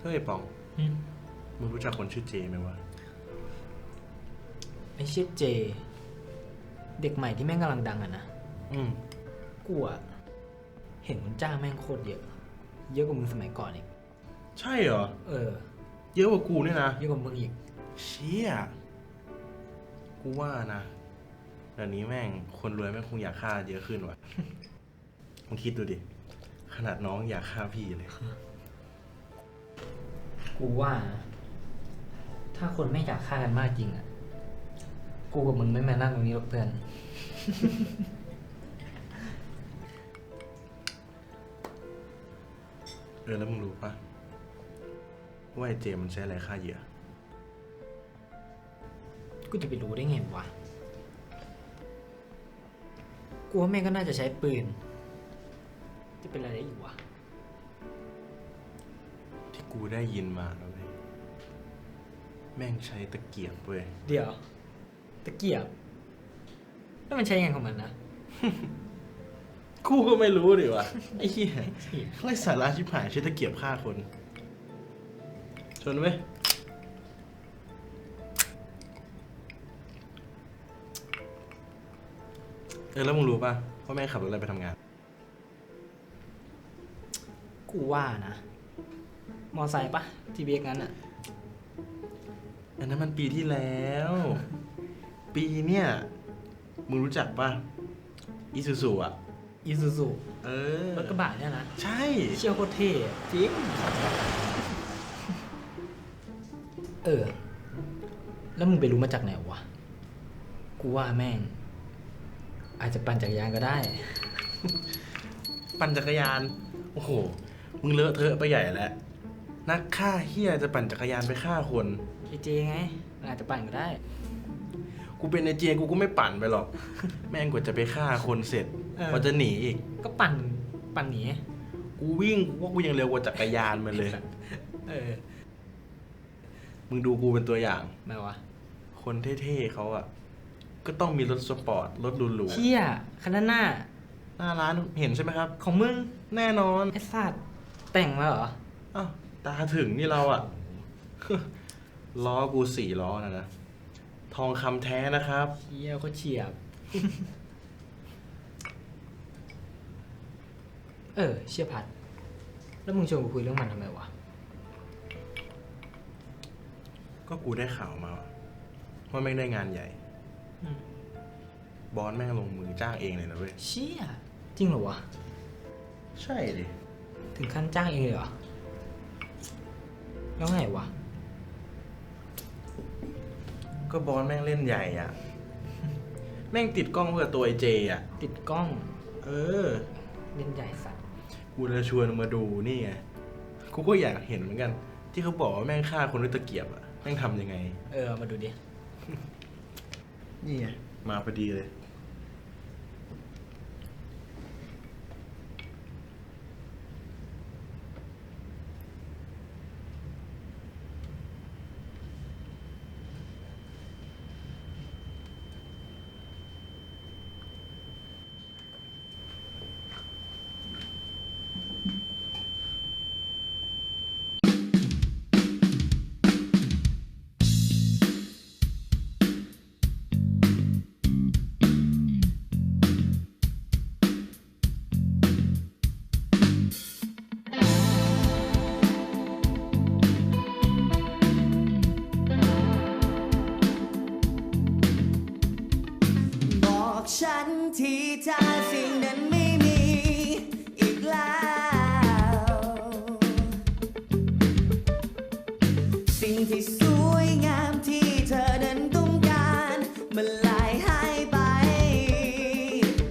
เฮ้ยปองมึงรู้จักคนชื่อเจไหมวะไอเชิดเจ เด็กใหม่ที่แม่งกำลังดังอะนะอืมกูอะเห็นคนจ้างแม่งโคตรเยอะ เยอะกว่ามึงสมัยก่อนอีก ใช่เหรอ เออ เยอะกว่ากูเนี่ยนะเยอะกว่ามึงอีก เชี่ยกูว่านะเดี๋ยวนี้แม่งคนรวยแม่งคงอยากฆ่าเยอะขึ้นว่ะมึงคิดดูดิ ขนาดน้องอยากฆ่าพี่เลย กูว่านะถ้าคนไม่อยากฆ่ากันมากจริงอะกูกับมึงไม่มานั่งตรงนี้หรอกเพื่อน เออแล้วมึงรู้ปะว่าไอ้เจมันใช้อะไรฆ่าเหยื่อ กูจะไปรู้ได้ไงวะ กูว่าแม่งก็น่าจะใช้ปืน จะเป็นอะไรได้อยู่วะที่ กูได้ยินมาแล้วเว้ยแม่งใช้ตะเกียบเว้ย เดี๋ยว ตะเกียบ แล้วมันใช้ยังไงของมันนะ กูก็ไม่รู้ดิวะไอ้เหี้ยไรสาระชิบหายใช้ตะเกียบฆ่าคน ชนไหมเออแล้วมึงรู้ป่ะว่าแม่งขับรถอะไรไปทำงาน กูว่านะ มอไซค์ปะทีเบกนั้นอะอันนั้นมันปีที่แล้ว ปีเนี่ย มึงรู้จักป่ะอีซูซูอะ อีซูซูเออ รถกระบะเนี่ยนะ ใช่ เชี่ยวโคตรเท่อะจริง เออ แล้วมึงไปรู้มาจากไหนวะ กูว่าแม่ง อาจจะปั่นจักรยานก็ได้ ปั่นจักรยาน โอ้โห มึงเลอะเทอะไปใหญ่แล้ว นักฆ่าเฮียจะปั่นจักรยานไปฆ่าคน ไอเจไงมันอาจจะปั่นก็ได้ กูเป็นไอเจกูก็ไม่ปั่นไปหรอก แม่งกว่าจะไปฆ่าคนเสร็จเออ กว่าจะหนีอีก ก็ปั่นปั่นหนีกูวิ่งว่ากูยังเร็วกว่าจักรยานมันเลย เออมึงดูกูเป็นตัวอย่างแม่วะคนเท่ๆเขาอะก็ต้องมีรถสปอร์ต รถหรูเชี่ยคันนั้นหน้าๆหน้าร้านเห็นใช่ไหมครับ ของมึงแน่นอนไอ้สัตว์แต่งมาเหรอ อ้าว ตาถึงนี่เราอะล้อกูสี่ล้อนะนะ ทองคำแท้นะครับ เชี่ยโคตรเฉียบ เออ เชี่ยพัด แล้วมึงชวนกูคุยเรื่องมันทำไมวะ ก็กูได้ข่าวมา ว่าแม่งได้งานใหญ่อืมบอสแม่งลงมือจ้างเองเลยนะเว้ย เชี่ยจริงเหรอวะ ใช่ดิ ถึงขั้นจ้างเองเลยเหรอ แล้วไงวะ ก็บอสแม่งเล่นใหญ่อะแม่งติดกล้องเพื่อตัวไอเจอะติดกล้องเออ เล่นใหญ่สัตว์กูเลยชวนมาดูนี่ไง กูก็อยากเห็นเหมือนกัน ที่เขาบอกว่าแม่งฆ่าคนด้วยตะเกียบอะแม่งทำยังไง เออมาดูดิ นี่ไง มาพอดีเลย บอกฉันทีถ้าสิ่งนั้นไม่มีอีกแล้ว สิ่งที่